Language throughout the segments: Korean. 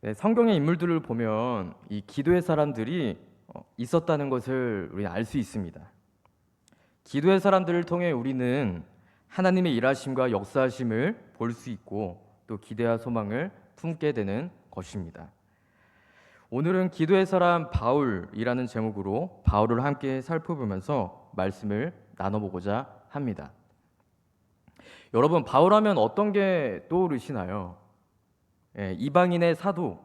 네, 성경의 인물들을 보면 이 기도의 사람들이 어, 있었다는 것을 우리는 알수 있습니다. 기도의 사람들을 통해 우리는 하나님의 일하심과 역사하심을 볼 수 있고 또 기대와 소망을 품게 되는 것입니다. 오늘은 기도의 사람 바울이라는 제목으로 바울을 함께 살펴보면서 말씀을 나눠보고자 합니다. 여러분 바울하면 어떤 게 떠오르시나요? 예, 이방인의 사도,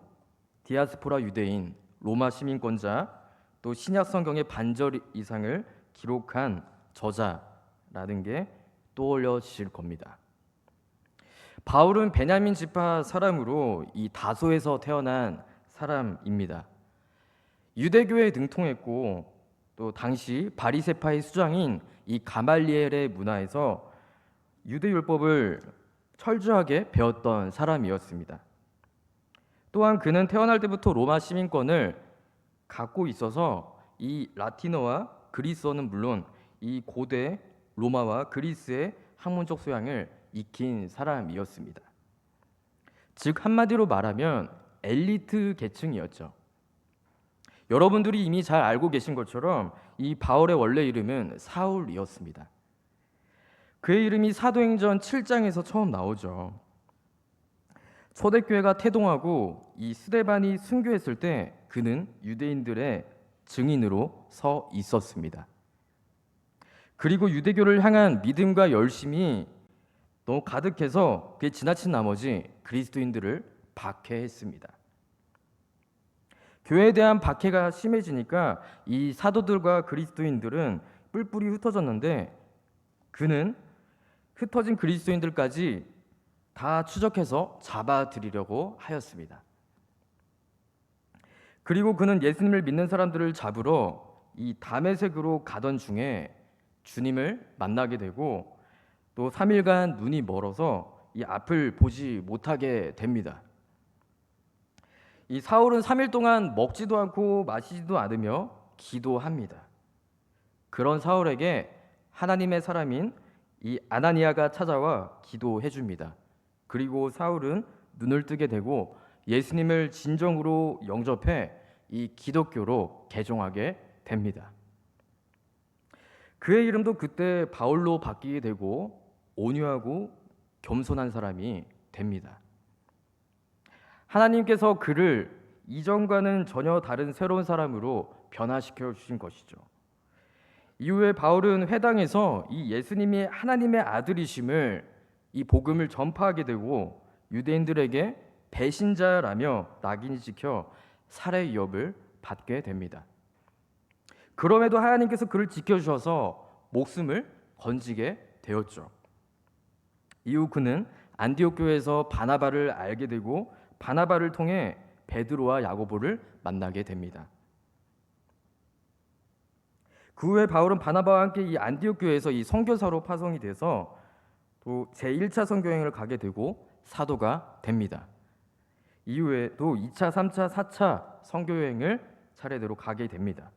디아스포라 유대인, 로마 시민권자, 또 신약 성경의 반절 이상을 기록한 저자라는 게 떠올려지실 겁니다. 바울은 베냐민 지파 사람으로 이 다소에서 태어난 사람입니다. 유대교에 능통했고 또 당시 바리세파의 수장인 이 가말리엘의 문화에서 유대 율법을 철저하게 배웠던 사람이었습니다. 또한 그는 태어날 때부터 로마 시민권을 갖고 있어서 이 라틴어와 그리스어는 물론 이 고대 로마와 그리스의 학문적 소양을 익힌 사람이었습니다. 즉 한마디로 말하면 엘리트 계층이었죠. 여러분들이 이미 잘 알고 계신 것처럼 이 바울의 원래 이름은 사울이었습니다. 그의 이름이 사도행전 7장에서 처음 나오죠. 초대교회가 태동하고 이 스데반이 순교했을 때 그는 유대인들의 증인으로 서 있었습니다. 그리고 유대교를 향한 믿음과 열심이 너무 가득해서 그게 지나친 나머지 그리스도인들을 박해했습니다. 교회에 대한 박해가 심해지니까 이 사도들과 그리스도인들은 뿔뿔이 흩어졌는데 그는 흩어진 그리스도인들까지 다 추적해서 잡아들이려고 하였습니다. 그리고 그는 예수님을 믿는 사람들을 잡으러 이 다메섹으로 가던 중에 주님을 만나게 되고 또 3일간 눈이 멀어서 이 앞을 보지 못하게 됩니다. 이 사울은 3일 동안 먹지도 않고 마시지도 않으며 기도합니다. 그런 사울에게 하나님의 사람인 이 아나니아가 찾아와 기도해 줍니다. 그리고 사울은 눈을 뜨게 되고 예수님을 진정으로 영접해 이 기독교로 개종하게 됩니다. 그의 이름도 그때 바울로 바뀌게 되고 온유하고 겸손한 사람이 됩니다. 하나님께서 그를 이전과는 전혀 다른 새로운 사람으로 변화시켜 주신 것이죠. 이후에 바울은 회당에서 이 예수님이 하나님의 아들이심을 이 복음을 전파하게 되고 유대인들에게 배신자라며 낙인이 찍혀 살해 위협을 받게 됩니다. 그럼에도 하나님께서 그를 지켜주셔서 목숨을 건지게 되었죠. 이후 그는 안디옥 교회에서 바나바를 알게 되고 바나바를 통해 베드로와 야고보를 만나게 됩니다. 그 후에 바울은 바나바와 함께 이 안디옥 교회에서 이 선교사로 파송이 돼서 또 제1차 선교행을 가게 되고 사도가 됩니다. 이후에 또 2차, 3차, 4차 선교여행을 차례대로 가게 됩니다.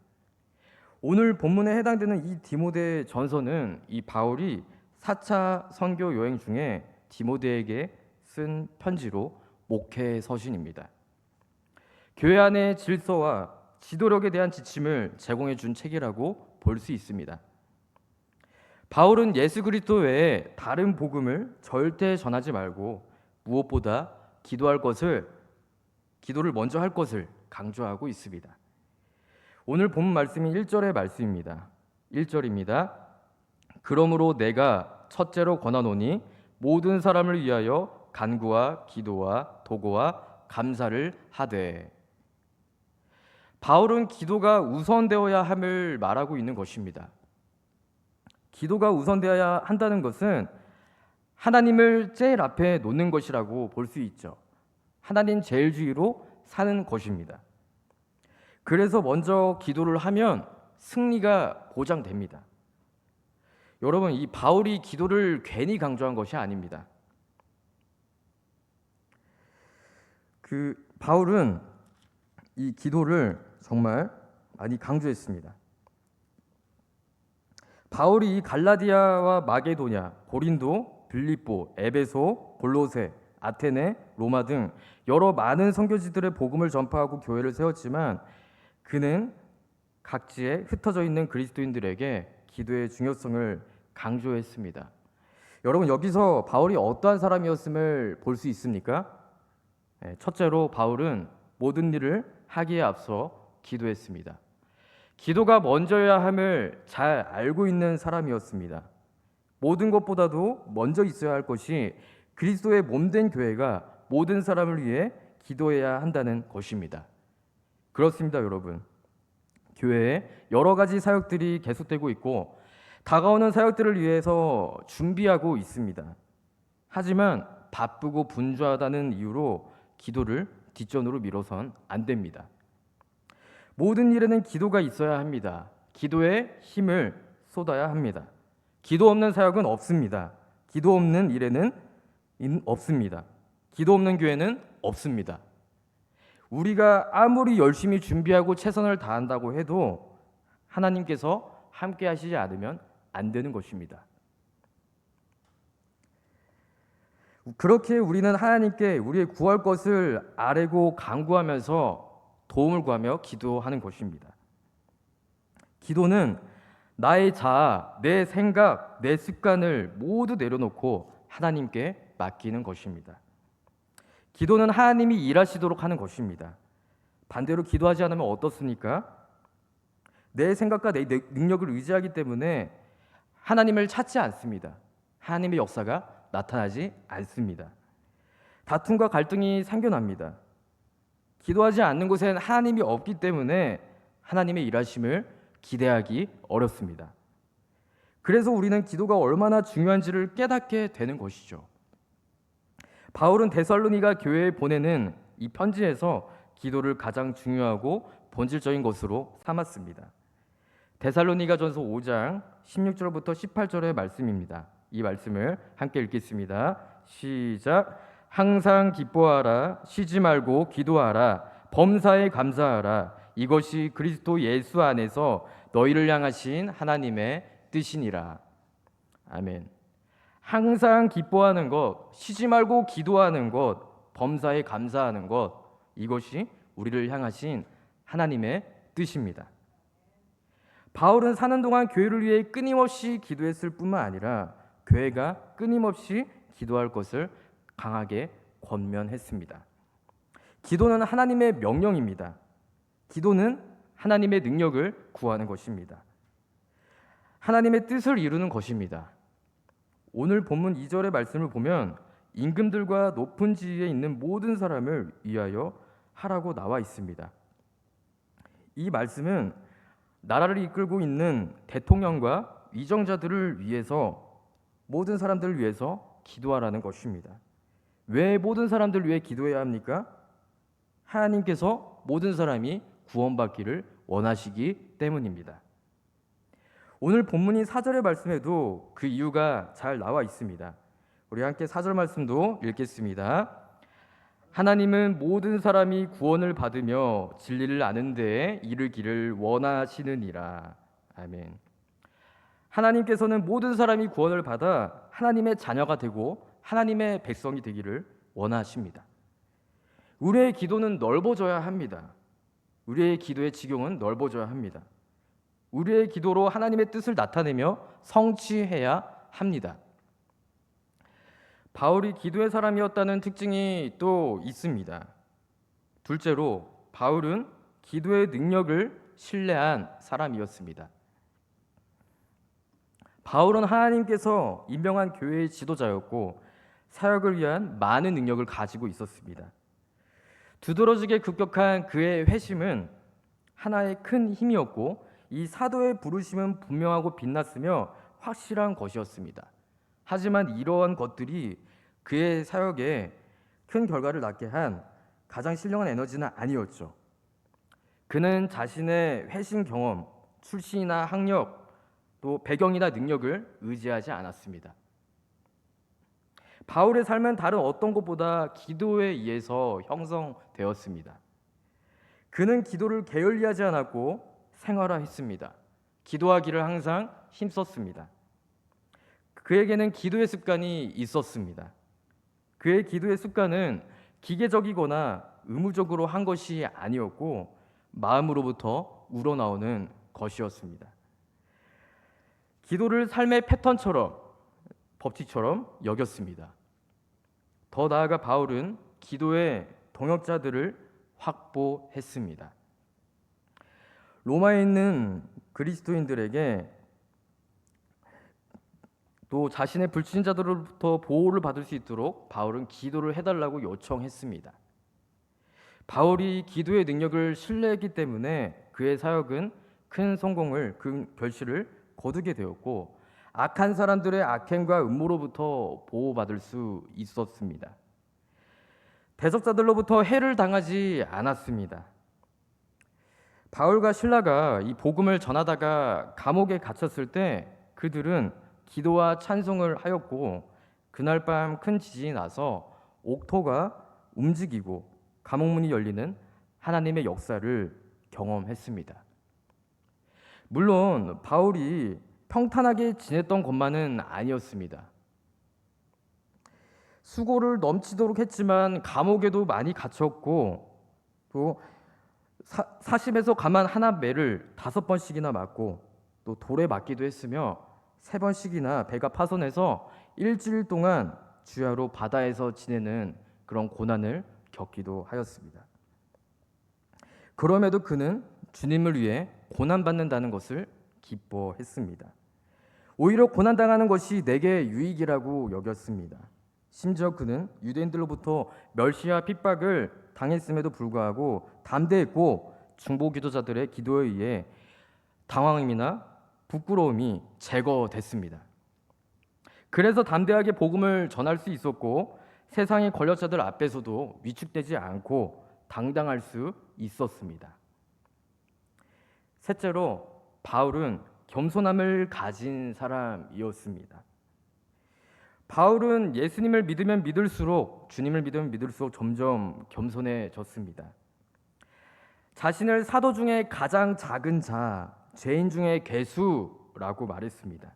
오늘 본문에 해당되는 이 디모데 전서는 이 바울이 4차 선교 여행 중에 디모데에게 쓴 편지로 목회 서신입니다. 교회 안의 질서와 지도력에 대한 지침을 제공해 준 책이라고 볼 수 있습니다. 바울은 예수 그리스도 외에 다른 복음을 절대 전하지 말고 무엇보다 기도할 것을 기도를 먼저 할 것을 강조하고 있습니다. 오늘 본 말씀이 1절의 말씀입니다. 1절입니다. 그러므로 내가 첫째로 권하노니 모든 사람을 위하여 간구와 기도와 도고와 감사를 하되 바울은 기도가 우선되어야 함을 말하고 있는 것입니다. 기도가 우선되어야 한다는 것은 하나님을 제일 앞에 놓는 것이라고 볼 수 있죠. 하나님 제일주의로 사는 것입니다. 그래서 먼저 기도를 하면 승리가 보장됩니다. 여러분, 이 바울이 기도를 괜히 강조한 것이 아닙니다. 그 바울은 이 기도를 정말 많이 강조했습니다. 바울이 갈라디아와 마게도냐, 고린도, 빌립보, 에베소, 골로세, 아테네, 로마 등 여러 많은 선교지들의 복음을 전파하고 교회를 세웠지만 그는 각지에 흩어져 있는 그리스도인들에게 기도의 중요성을 강조했습니다. 여러분 여기서 바울이 어떠한 사람이었음을 볼 수 있습니까? 예, 첫째로 바울은 모든 일을 하기에 앞서 기도했습니다. 기도가 먼저야 함을 잘 알고 있는 사람이었습니다. 모든 것보다도 먼저 있어야 할 것이 그리스도의 몸된 교회가 모든 사람을 위해 기도해야 한다는 것입니다. 그렇습니다, 여러분. 교회에 여러 가지 사역들이 계속되고 있고 다가오는 사역들을 위해서 준비하고 있습니다. 하지만 바쁘고 분주하다는 이유로 기도를 뒷전으로 미뤄선 안 됩니다. 모든 일에는 기도가 있어야 합니다. 기도에 힘을 쏟아야 합니다. 기도 없는 사역은 없습니다. 기도 없는 일에는 인- 없습니다. 기도 없는 교회는 없습니다. 우리가 아무리 열심히 준비하고 최선을 다한다고 해도 하나님께서 함께 하시지 않으면 안 되는 것입니다. 그렇게 우리는 하나님께 우리의 구할 것을 아뢰고 간구하면서 도움을 구하며 기도하는 것입니다. 기도는 나의 자아, 내 생각, 내 습관을 모두 내려놓고 하나님께 맡기는 것입니다. 기도는 하나님이 일하시도록 하는 것입니다. 반대로 기도하지 않으면 어떻습니까? 내 생각과 내 능력을 의지하기 때문에 하나님을 찾지 않습니다. 하나님의 역사가 나타나지 않습니다. 다툼과 갈등이 생겨납니다. 기도하지 않는 곳엔 하나님이 없기 때문에 하나님의 일하심을 기대하기 어렵습니다. 그래서 우리는 기도가 얼마나 중요한지를 깨닫게 되는 것이죠. 바울은 데살로니가 교회에 보내는 이 편지에서 기도를 가장 중요하고 본질적인 것으로 삼았습니다. 데살로니가전서 5장 16절부터 18절의 말씀입니다. 이 말씀을 함께 읽겠습니다. 시작. 항상 기뻐하라, 쉬지 말고 기도하라, 범사에 감사하라. 이것이 그리스도 예수 안에서 너희를 향하신 하나님의 뜻이니라. 아멘. 항상 기뻐하는 것, 쉬지 말고 기도하는 것, 범사에 감사하는 것, 이것이 우리를 향하신 하나님의 뜻입니다. 바울은 사는 동안 교회를 위해 끊임없이 기도했을 뿐만 아니라 교회가 끊임없이 기도할 것을 강하게 권면했습니다. 기도는 하나님의 명령입니다. 기도는 하나님의 능력을 구하는 것입니다. 하나님의 뜻을 이루는 것입니다. 오늘 본문 2절의 말씀을 보면 임금들과 높은 지위에 있는 모든 사람을 위하여 하라고 나와 있습니다. 이 말씀은 나라를 이끌고 있는 대통령과 위정자들을 위해서 모든 사람들을 위해서 기도하라는 것입니다. 왜 모든 사람들을 위해 기도해야 합니까? 하나님께서 모든 사람이 구원받기를 원하시기 때문입니다. 오늘 본문인 4절의 말씀에도 그 이유가 잘 나와 있습니다. 우리 함께 4절 말씀도 읽겠습니다. 하나님은 모든 사람이 구원을 받으며 진리를 아는 데에 이르기를 원하시느니라. 아멘. 하나님께서는 모든 사람이 구원을 받아 하나님의 자녀가 되고 하나님의 백성이 되기를 원하십니다. 우리의 기도는 넓어져야 합니다. 우리의 기도의 지경은 넓어져야 합니다. 우리의 기도로 하나님의 뜻을 나타내며 성취해야 합니다. 바울이 기도의 사람이었다는 특징이 또 있습니다. 둘째로 바울은 기도의 능력을 신뢰한 사람이었습니다. 바울은 하나님께서 임명한 교회의 지도자였고 사역을 위한 많은 능력을 가지고 있었습니다. 두드러지게 급격한 그의 회심은 하나의 큰 힘이었고 이 사도의 부르심은 분명하고 빛났으며 확실한 것이었습니다. 하지만 이러한 것들이 그의 사역에 큰 결과를 낳게 한 가장 신령한 에너지는 아니었죠. 그는 자신의 회신 경험, 출신이나 학력, 또 배경이나 능력을 의지하지 않았습니다. 바울의 삶은 다른 어떤 것보다 기도에 의해서 형성되었습니다. 그는 기도를 게을리하지 않았고 생활화했습니다. 기도하기를 항상 힘썼습니다. 그에게는 기도의 습관이 있었습니다. 그의 기도의 습관은 기계적이거나 의무적으로 한 것이 아니었고 마음으로부터 우러나오는 것이었습니다. 기도를 삶의 패턴처럼 법칙처럼 여겼습니다. 더 나아가 바울은 기도의 동역자들을 확보했습니다. 로마에 있는 그리스도인들에게 또 자신의 불신자들로부터 보호를 받을 수 있도록 바울은 기도를 해달라고 요청했습니다. 바울이 기도의 능력을 신뢰했기 때문에 그의 사역은 큰 성공을 그 결실을 거두게 되었고 악한 사람들의 악행과 음모로부터 보호받을 수 있었습니다. 대적자들로부터 해를 당하지 않았습니다. 바울과 신라가 이 복음을 전하다가 감옥에 갇혔을 때 그들은 기도와 찬송을 하였고 그날 밤 큰 지진이 나서 옥토가 움직이고 감옥 문이 열리는 하나님의 역사를 경험했습니다. 물론 바울이 평탄하게 지냈던 것만은 아니었습니다. 수고를 넘치도록 했지만 감옥에도 많이 갇혔고 또 사, 사심에서 가만 하나 매를 다섯 번씩이나 맞고 또 돌에 맞기도 했으며 세 번씩이나 배가 파손해서 일주일 동안 주야로 바다에서 지내는 그런 고난을 겪기도 하였습니다. 그럼에도 그는 주님을 위해 고난 받는다는 것을 기뻐했습니다. 오히려 고난 당하는 것이 내게 유익이라고 여겼습니다. 심지어 그는 유대인들로부터 멸시와 핍박을 당했음에도 불구하고 담대했고 중보 기도자들의 기도에 의해 당황함이나 부끄러움이 제거됐습니다. 그래서 담대하게 복음을 전할 수 있었고 세상의 권력자들 앞에서도 위축되지 않고 당당할 수 있었습니다. 셋째로 바울은 겸손함을 가진 사람이었습니다. 바울은 예수님을 믿으면 믿을수록 주님을 믿으면 믿을수록 점점 겸손해졌습니다. 자신을 사도 중에 가장 작은 자, 죄인 중에 괴수라고 말했습니다.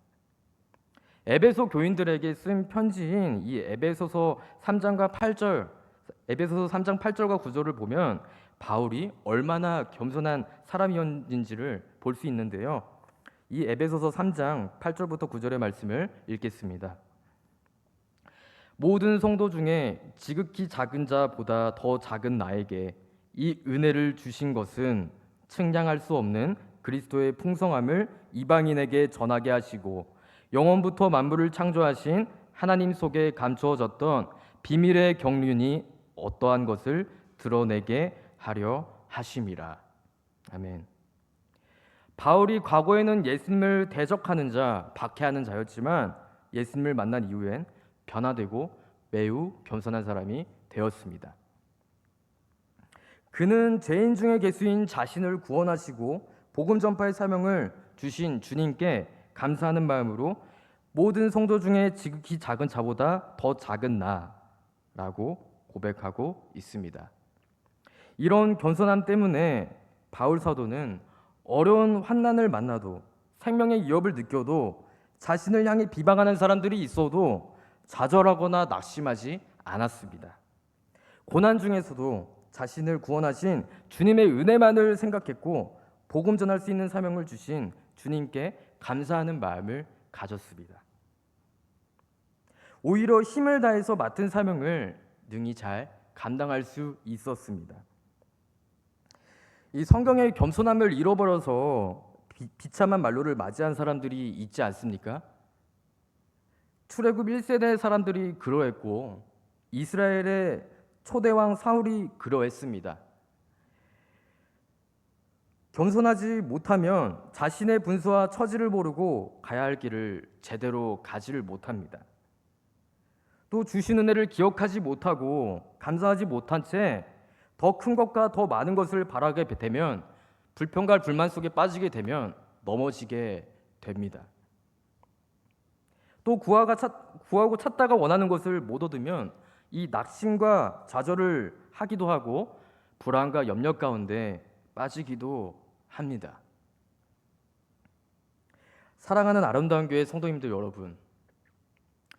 에베소 교인들에게 쓴 편지인 이 에베소서 3장과 8절, 에베소서 3장 8절과 9절을 보면 바울이 얼마나 겸손한 사람이었는지를 볼 수 있는데요. 이 에베소서 3장 8절부터 9절의 말씀을 읽겠습니다. 모든 성도 중에 지극히 작은 자보다 더 작은 나에게 이 은혜를 주신 것은 측량할 수 없는 그리스도의 풍성함을 이방인에게 전하게 하시고 영원부터 만물을 창조하신 하나님 속에 감추어졌던 비밀의 경륜이 어떠한 것을 드러내게 하려 하심이라. 아멘. 바울이 과거에는 예수님을 대적하는 자, 박해하는 자였지만 예수님을 만난 이후엔 변화되고 매우 겸손한 사람이 되었습니다. 그는 죄인 중에 개수인 자신을 구원하시고 복음 전파의 사명을 주신 주님께 감사하는 마음으로 모든 성도 중에 지극히 작은 자보다 더 작은 나라고 고백하고 있습니다. 이런 겸손함 때문에 바울 사도는 어려운 환난을 만나도 생명의 위협을 느껴도 자신을 향해 비방하는 사람들이 있어도 좌절하거나 낙심하지 않았습니다. 고난 중에서도 자신을 구원하신 주님의 은혜만을 생각했고 복음 전할 수 있는 사명을 주신 주님께 감사하는 마음을 가졌습니다. 오히려 힘을 다해서 맡은 사명을 능히 잘 감당할 수 있었습니다. 이 성경의 겸손함을 잃어버려서 비, 비참한 말로를 맞이한 사람들이 있지 않습니까? 출애굽 1세대 사람들이 그러했고 이스라엘의 초대왕 사울이 그러했습니다. 겸손하지 못하면 자신의 분수와 처지를 모르고 가야 할 길을 제대로 가지를 못합니다. 또 주신 은혜를 기억하지 못하고 감사하지 못한 채 더 큰 것과 더 많은 것을 바라게 되면 불평과 불만 속에 빠지게 되면 넘어지게 됩니다. 또 구하가 찾, 구하고 찾다가 원하는 것을 못 얻으면 이 낙심과 좌절을 하기도 하고 불안과 염려 가운데 빠지기도 합니다. 사랑하는 아름다운 교회 성도님들 여러분,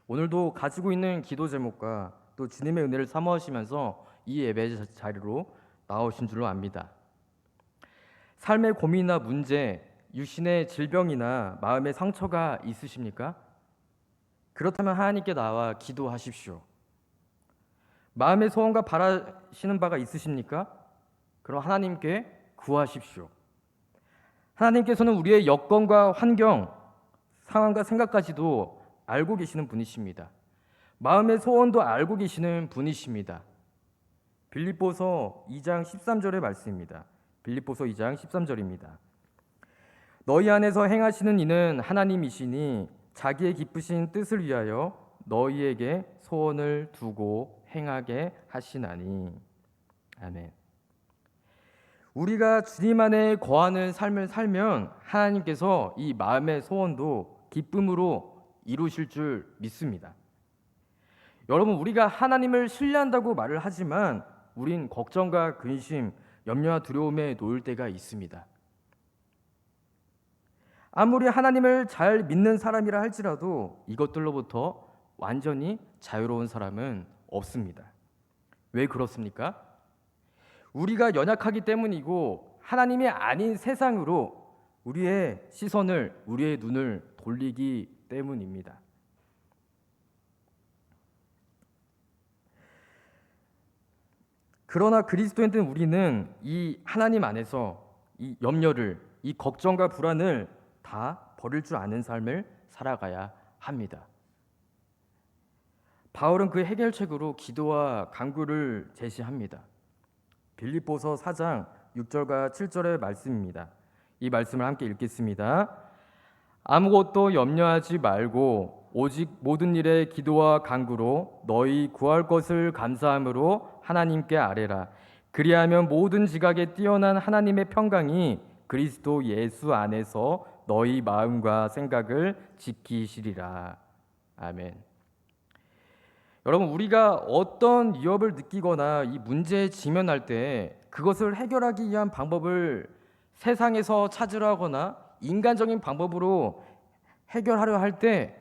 오늘도 가지고 있는 기도 제목과 또또 주님의 은혜를 사모하시면서 이 예배 자- 자리로 나오신 줄로 압니다. 삶의 고민이나 문제, 유신의 질병이나 마음의 상처가 있으십니까? 그렇다면 하나님께 나와 기도하십시오. 마음의 소원과 바라시는 바가 있으십니까? 그럼 하나님께 구하십시오. 하나님께서는 우리의 여건과 환경, 상황과 생각까지도 알고 계시는 분이십니다. 마음의 소원도 알고 계시는 분이십니다. 빌립보서 2장 13절의 말씀입니다. 빌립보서 2장 13절입니다. 너희 안에서 행하시는 이는 하나님이시니 자기의 기쁘신 뜻을 위하여 너희에게 소원을 두고 행하게 하시나니 아멘. 우리가 주님 안에 거하는 삶을 살면 하나님께서 이 마음의 소원도 기쁨으로 이루실 줄 믿습니다. 여러분 우리가 하나님을 신뢰한다고 말을 하지만 우린 걱정과 근심, 염려와 두려움에 놓일 때가 있습니다. 아무리 하나님을 잘 믿는 사람이라 할지라도 이것들로부터 완전히 자유로운 사람은 없습니다. 왜 그렇습니까? 우리가 연약하기 때문이고 하나님이 아닌 세상으로 우리의 시선을 우리의 눈을 돌리기 때문입니다. 그러나 그리스도인된 우리는 이 하나님 안에서 이 염려를 이 걱정과 불안을 다 버릴 줄 아는 삶을 살아가야 합니다. 바울은 그 해결책으로 기도와 간구를 제시합니다. 빌립보서 4장 6절과 7절의 말씀입니다. 이 말씀을 함께 읽겠습니다. 아무것도 염려하지 말고 오직 모든 일에 기도와 간구로 너희 구할 것을 감사함으로 하나님께 아뢰라. 그리하면 모든 지각에 뛰어난 하나님의 평강이 그리스도 예수 안에서 너희 마음과 생각을 지키시리라. 아멘. 여러분 우리가 어떤 위협을 느끼거나 이 문제에 직면할 때 그것을 해결하기 위한 방법을 세상에서 찾으려 하거나 인간적인 방법으로 해결하려 할 때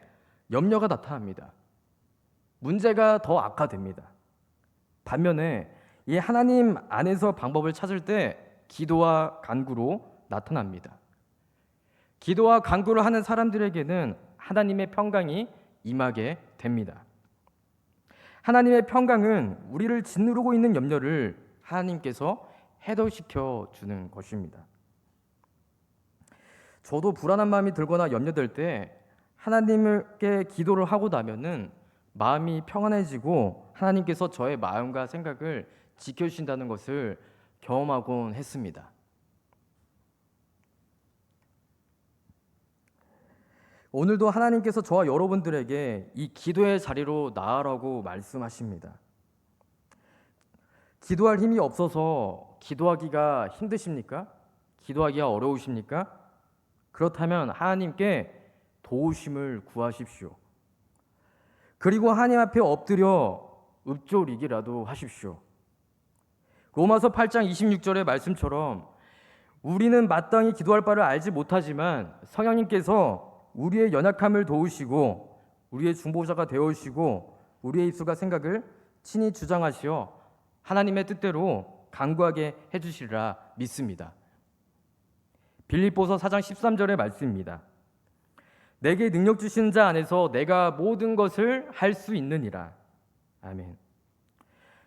염려가 나타납니다. 문제가 더 악화됩니다. 반면에 이 하나님 안에서 방법을 찾을 때 기도와 간구로 나타납니다. 기도와 간구를 하는 사람들에게는 하나님의 평강이 임하게 됩니다. 하나님의 평강은 우리를 짓누르고 있는 염려를 하나님께서 해소시켜 주는 것입니다. 저도 불안한 마음이 들거나 염려될 때 하나님께 기도를 하고 나면은 마음이 평안해지고 하나님께서 저의 마음과 생각을 지켜주신다는 것을 경험하곤 했습니다. 오늘도 하나님께서 저와 여러분들에게 이 기도의 자리로 나아라고 말씀하십니다. 기도할 힘이 없어서 기도하기가 힘드십니까? 기도하기가 어려우십니까? 그렇다면 하나님께 도우심을 구하십시오. 그리고 하나님 앞에 엎드려 읊조리기라도 하십시오. 로마서 8장 26절의 말씀처럼 우리는 마땅히 기도할 바를 알지 못하지만 성령님께서 우리의 연약함을 도우시고 우리의 중보자가 되어주시고 우리의 입술과 생각을 친히 주장하시어 하나님의 뜻대로 간구하게 해주시리라 믿습니다. 빌립보서 4장 13절의 말씀입니다. 내게 능력 주시는 자 안에서 내가 모든 것을 할 수 있느니라. 아멘.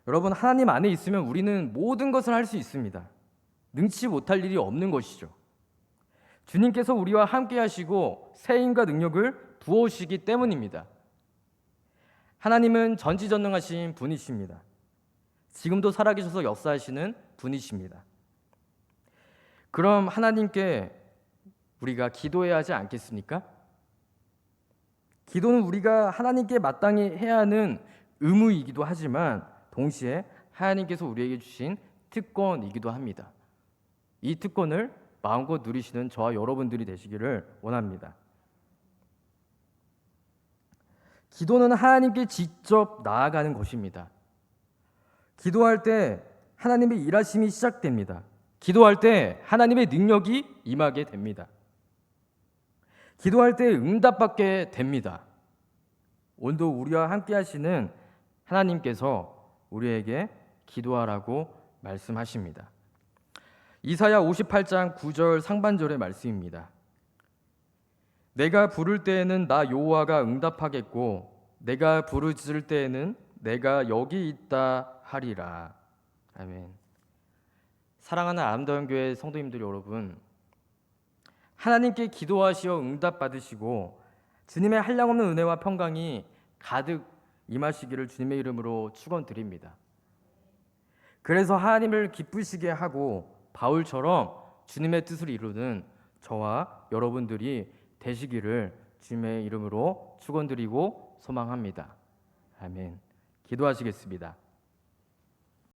여러분 하나님 안에 있으면 우리는 모든 것을 할 수 있습니다. 능치 못할 일이 없는 것이죠. 주님께서 우리와 함께 하시고 새 힘과 능력을 부어주시기 때문입니다. 하나님은 전지전능하신 분이십니다. 지금도 살아계셔서 역사하시는 분이십니다. 그럼 하나님께 우리가 기도해야 하지 않겠습니까? 기도는 우리가 하나님께 마땅히 해야 하는 의무이기도 하지만 동시에 하나님께서 우리에게 주신 특권이기도 합니다. 이 특권을 마음껏 누리시는 저와 여러분들이 되시기를 원합니다. 기도는 하나님께 직접 나아가는 것입니다. 기도할 때 하나님의 일하심이 시작됩니다. 기도할 때 하나님의 능력이 임하게 됩니다. 기도할 때 응답받게 됩니다. 오늘도 우리와 함께 하시는 하나님께서 우리에게 기도하라고 말씀하십니다. 이사야 58장 9절 상반절의 말씀입니다. 내가 부를 때에는 나 여호와가 응답하겠고 내가 부르짖을 때에는 내가 여기 있다 하리라. 아멘. 사랑하는 아름다운 교회 성도님들 여러분, 하나님께 기도하시어 응답 받으시고 주님의 한량없는 은혜와 평강이 가득 임하시기를 주님의 이름으로 축원드립니다. 그래서 하나님을 기쁘시게 하고 바울처럼 주님의 뜻을 이루는 저와 여러분들이 되시기를 주님의 이름으로 축원드리고 소망합니다. 아멘. 기도하시겠습니다.